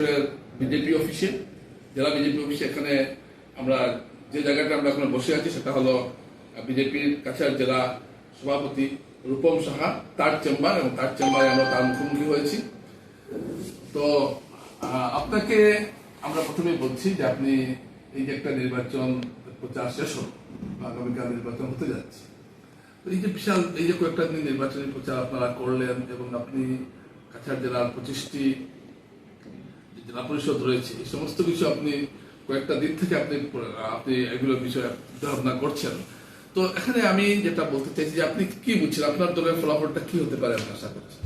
জেলা বিজেপি অফিসে এখানে আমরা যে জায়গাটা আমরা এখন বসে আছি সেটা হলো বিজেপির কাছাড় জেলা সভাপতি রূপম সাহা, তার চেম্বার এবং তার চেম্বারে আমরা তার মুখোমুখি হয়েছি। তো আপনাকে আমরা প্রথমে বলছি যে আপনি এই যে একটা নির্বাচন প্রচার শেষ হল আগামীকাল নির্বাচন হতে যাচ্ছে। এই যে বিশাল, এই যে কয়েকটা দিন নির্বাচনী প্রচার আপনারা করলেন এবং আপনি কাছাড় জেলার পঁচিশটি জেলা পরিষদ রয়েছে, এই সমস্ত কিছু আপনি কয়েকটা দিন থেকে আপনি আপনি এগুলো বিষয়ে ধারণা করছেন। তো এখানে আমি যেটা বলতে চাইছি যে আপনি কি বুঝছেন? আপনার দলের ফলাফলটা কি হতে পারে আপনি আশা করছেন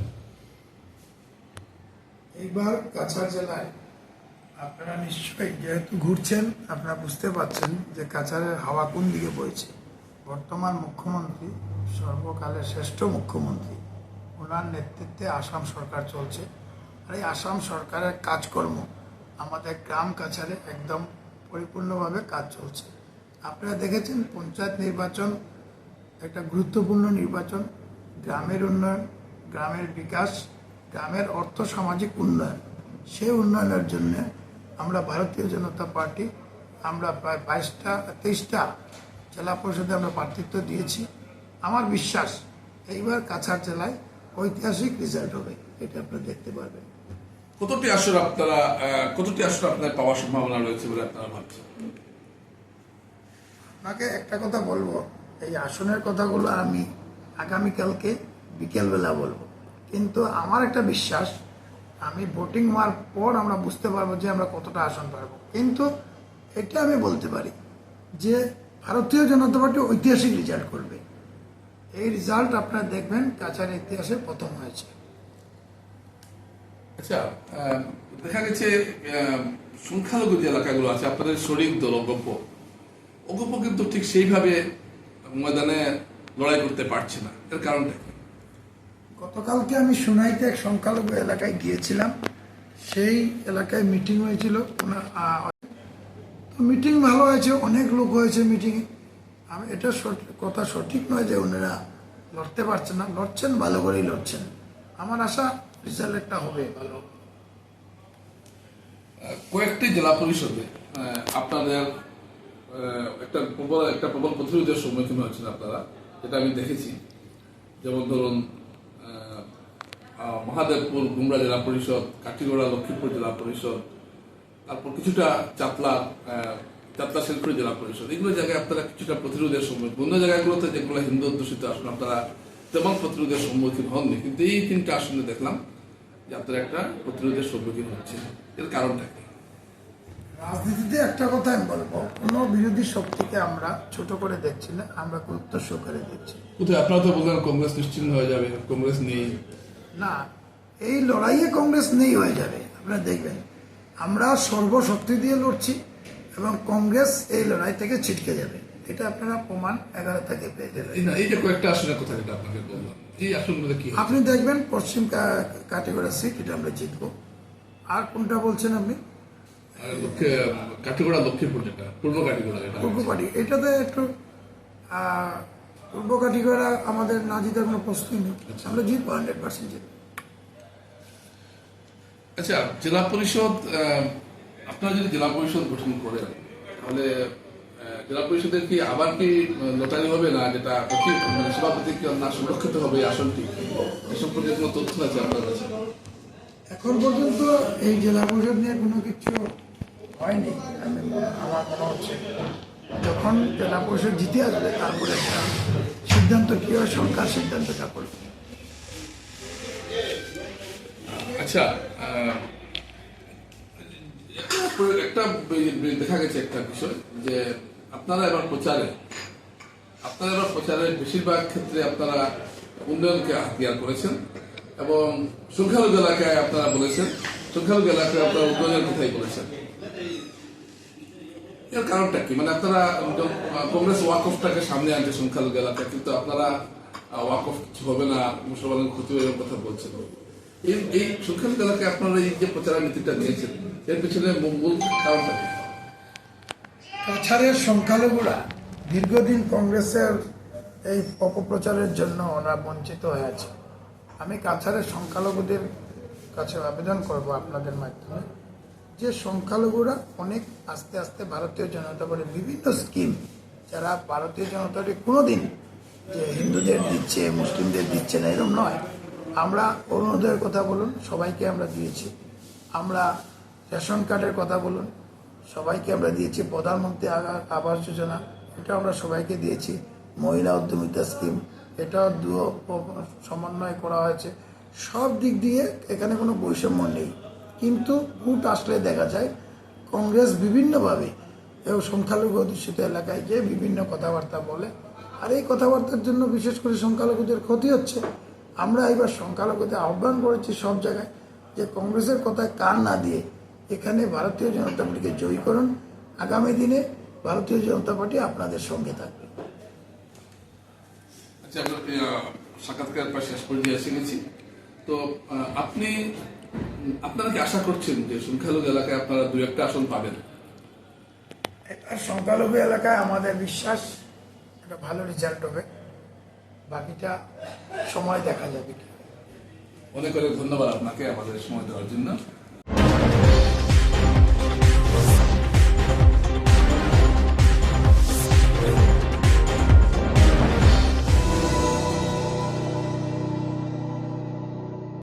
এইবার কাছাড় জেলায় আপনারা নিশ্চয়ই যেহেতু ঘুরছেন, আপনারা বুঝতে পারছেন যে কাছাড়ের হাওয়া কোন দিকে বইছে। বর্তমান মুখ্যমন্ত্রী, সর্বকালের শ্রেষ্ঠ মুখ্যমন্ত্রী, ওনার নেতৃত্বে আসাম সরকার চলছে। আর এই আসাম সরকারের কাজকর্ম আমাদের গ্রাম কাছারে একদম পরিপূর্ণভাবে কাজ চলছে। আপনারা দেখেছেন পঞ্চায়েত নির্বাচন একটা গুরুত্বপূর্ণ নির্বাচন। গ্রামের উন্নয়ন, গ্রামের বিকাশ, গ্রামের অর্থ সামাজিক উন্নয়ন। সেই উন্নয়নের জন্য আমরা ভারতীয় জনতা পার্টি, আমরা প্রায় বাইশটা, তেইশটা জেলা পরিষদে আমরা প্রার্থিত্ব দিয়েছি। আমার বিশ্বাস এইবার কাছাড় জেলায় ঐতিহাসিক রেজাল্ট হবে এটা আপনারা দেখতে পারবেন। কতটি আসর আপনারা কতটি আসর আপনার পাওয়ার সম্ভাবনা রয়েছে বলে আপনারা ভাবছেন? আপনাকে একটা কথা বলব এই আসনের কথাগুলো আমি আগামীকালকে বিকেলবেলা বলব। কিন্তু আমার একটা বিশ্বাস আমি ভোটিং হওয়ার পর আমরা বুঝতে পারব যে আমরা কতটা আসন পারব। কিন্তু এটা আমি বলতে পারি যে ভারতীয় জনতা পার্টি ঐতিহাসিক রেজাল্ট করবে। এই রেজাল্ট আপনারা দেখবেন কাছাড় ইতিহাসে প্রথম হয়েছে। আচ্ছা দেখা গেছে সংখ্যালঘু যে এলাকাগুলো আছে আপনাদের শরীর দল অগপ্য অগপ্য কিন্তু ঠিক সেইভাবে ময়দানে লড়াই করতে পারছে না। এর কারণটা কি? গতকালকে আমি সোনাইতে এক সংখ্যালঘু এলাকায় গিয়েছিলাম। সেই এলাকায় মিটিং হয়েছিল। ওনার মিটিং ভালো হয়েছে অনেক লোক হয়েছে মিটিংয়ে আমি এটা কথা সঠিক নয় যে ওনারা লড়তে পারছেন না। লড়ছেন, ভালো করেই লড়ছেন। আমার আশা রেজাল্ট একটা হবে ভালো। কয়েকটি জেলা পরিষদে আপনাদের একটা প্রবল একটা প্রবল প্রতিরোধের সম্মুখীন হয়েছেন আপনারা, যেটা আমি দেখেছি। যেমন ধরুন মহাদেবপুর গুমরা জেলা পরিষদ, কাঠিগড়া লক্ষ্মীপুর জেলা পরিষদ, তারপর কিছুটা চাতলা চাতলা শিলপুর জেলা পরিষদ। এগুলো জায়গায় আপনারা কিছুটা প্রতিরোধের সম্মুখীন। অন্য জায়গাগুলোতে যেগুলো হিন্দু অধ্যুষিত আসন আপনারা তেমন প্রতিরোধের সম্মুখীন হননি। কিন্তু এই তিনটা আসনে দেখলাম যে আপনারা একটা প্রতিরোধের সম্মুখীন হচ্ছে এর কারণটা কি? রাজনীতিতে একটা কথা আমি বলব। কোনো বিরোধী শক্তিকে আমরা ছোট করে দেখছি না আমরা গুরুত্ব সহকারে দেখছি। কোথায়? আপনারা তো বললেন কংগ্রেস নিশ্চিন্ন হয়ে যাবে কংগ্রেস নেই। না এই লড়াইয়ে কংগ্রেস নেই হয়ে যাবে। আপনারা দেখবেন আমরা সর্বশক্তি দিয়ে লড়ছি। এবং কংগ্রেস এই লড়াই থেকে ছিটকে যাবে। এটা আপনারা প্রমাণ এগারো থেকে পেয়ে যাবেন। এই যে কয়েকটা আসনের কথা যেটা আপনাকে বললাম এই আসনগুলো কি আপনি দেখবেন পশ্চিম কাটিগড়া সিট এটা আমরা জিতবো। আর কোনটা বলছেন আপনি? কাঠিগড়া লক্ষ্মীপুর যেটা পূর্ব কাঠিগড়া পূর্ব কাটি এটাতে একটু পূর্ব কাটিগড়া আমাদের না জিতার কোনো প্রশ্নই নেই। আমরা জিতবো হান্ড্রেড পার্সেন্ট জিতবো। আচ্ছা জেলা পরিষদ আপনারা যদি জেলা পরিষদ গঠন করেন তাহলে জেলা পরিষদের কি আবার কি লটারি হবে না যেটা মানে সভাপতি কি না সুরক্ষিত হবে আসনটি? এ সম্পর্কে কোনো তথ্য আছে আপনার কাছে? এখন পর্যন্ত এই জেলা পরিষদ নিয়ে কোনো কিছু হয়নি। আমি আমার মনে হচ্ছে যখন জেলা পরিষদ জিতে আসবে তারপরে একটা সিদ্ধান্ত কি হয় সরকার সিদ্ধান্তটা করবে। আচ্ছা একটা দেখা গেছে একটা বিষয় যে আপনারা এবার প্রচারে, আপনারা এবার প্রচারের বেশিরভাগ ক্ষেত্রে আপনারা উন্নয়নকে হাতিয়ার করেছেন এবং সংখ্যালঘু এলাকায় আপনারা বলেছেন, সংখ্যালঘু এলাকায় আপনারা উন্নয়নের কথাই বলেছেন। এর কারণটা কি? মানে আপনারা কংগ্রেস ওয়াকফটাকে সামনে আনছে সংখ্যালঘু এলাকায়, কিন্তু আপনারা ওয়াকফ কিছু হবে না, মুসলমানের ক্ষতি এরকম কথা বলছেন। এই এই সংখ্যালঘু এলাকায় আপনারা এই যে প্রচারের নীতিটা নিয়েছেন এর পিছনে মূল কারণটা সংখ্যালঘুরা দীর্ঘদিন কংগ্রেসের এই অপপ্রচারের জন্য ওরা বঞ্চিত হয়ে আছে। আমি কাছাড়ের সংখ্যালঘুদের কাছে আবেদন করব আপনাদের মাধ্যমে। যে সংখ্যালঘুরা অনেক আস্তে আস্তে ভারতীয় জনতা পার্টির বিভিন্ন স্কিম যারা ভারতীয় জনতা পার্টি কোনোদিন যে হিন্দুদের দিচ্ছে, মুসলিমদের দিচ্ছে না এরকম নয়। আমরা অরুণোদয়ের কথা বলুন, সবাইকে আমরা দিয়েছি। আমরা রেশন কার্ডের কথা বলুন। সবাইকে আমরা দিয়েছি প্রধানমন্ত্রী আবাস যোজনা। এটা আমরা সবাইকে দিয়েছি। মহিলা উদ্যমিতা স্কিম। এটাও দু সমন্বয় করা হয়েছে। সব দিক দিয়ে এখানে কোনো বৈষম্য নেই। কিন্তু ভোট আসলে দেখা যায়, কংগ্রেস বিভিন্নভাবে এবং সংখ্যালঘু অধ্যুষিত এলাকায় গিয়ে বিভিন্ন কথাবার্তা বলে। আর এই কথাবার্তার জন্য বিশেষ করে সংখ্যালঘুদের ক্ষতি হচ্ছে। আমরা এবার সংখ্যালঘুদের আহ্বান করেছি সব জায়গায় যে কংগ্রেসের কথায় কান না দিয়ে এখানে ভারতীয় জনতা পার্টিকে জয়ী করুন। আগামী দিনে ভারতীয় জনতা পার্টি আপনাদের সঙ্গে থাকবে। আচ্ছা সাক্ষাৎকার প্রায় শেষ পর্যায়ে এসে গেছি। তো আপনি আপনারা কি আশা করছেন যে সংখ্যালঘু এলাকায় আপনারা দু একটা আসন পাবেন? সংখ্যালঘু এলাকায় আমাদের বিশ্বাস একটা ভালো রেজাল্ট হবে। বাকিটা সময় দেখা যাবে। অনেক অনেক ধন্যবাদ আপনাকে আমাদের সময় দেওয়ার জন্য।